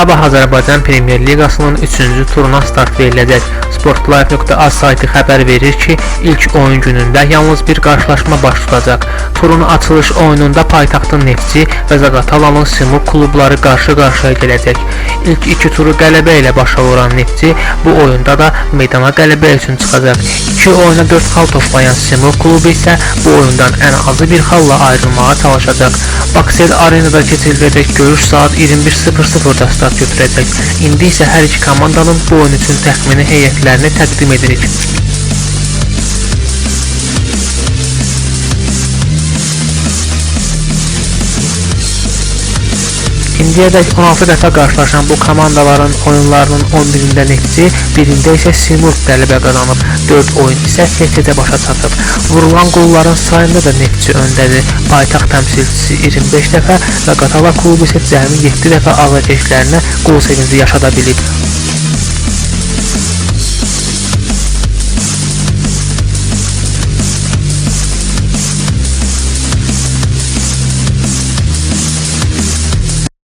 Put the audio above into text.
Sabah Azərbaycan Premyer Liqasının 3-cü turuna start veriləcək. Sportlife.az saytı xəbər verir ki, ilk oyun günündə yalnız bir qarşılaşma baş tutacaq. Turun açılış oyununda paytaxtın Neftçi və Zaqatalanın Simuk klubları qarşı-qarşıya gələcək. İlk iki turu qələbə ilə başa vuran Neftçi bu oyunda da meydana qələbə üçün çıxacaq. İki oyuna 4 xal toplayan Simuk klubu isə bu oyundan ən azı bir xalla ayrılmağa çalışacaq. Baksel Arenada keçiriləcək görüş saat 21:00-da start götürəcək. İndi isə hər iki komandanın bu oyun üçün təxmini heyətlərini təqdim edirik. İndiyədək 16 dəfə qarşılaşan bu komandaların oyunlarının 11-də Neftçi, birində isə Simurg qələbə qazanıb, 4 oyun isə heç-heçə başa çatıb. Vurulan qolların sayında da Neftçi öndədir. Paytaxt təmsilçisi 25 dəfə və Qatala klubu isə cəmi 7 dəfə azarkeşlərinə qol sevinci yaşada bilib.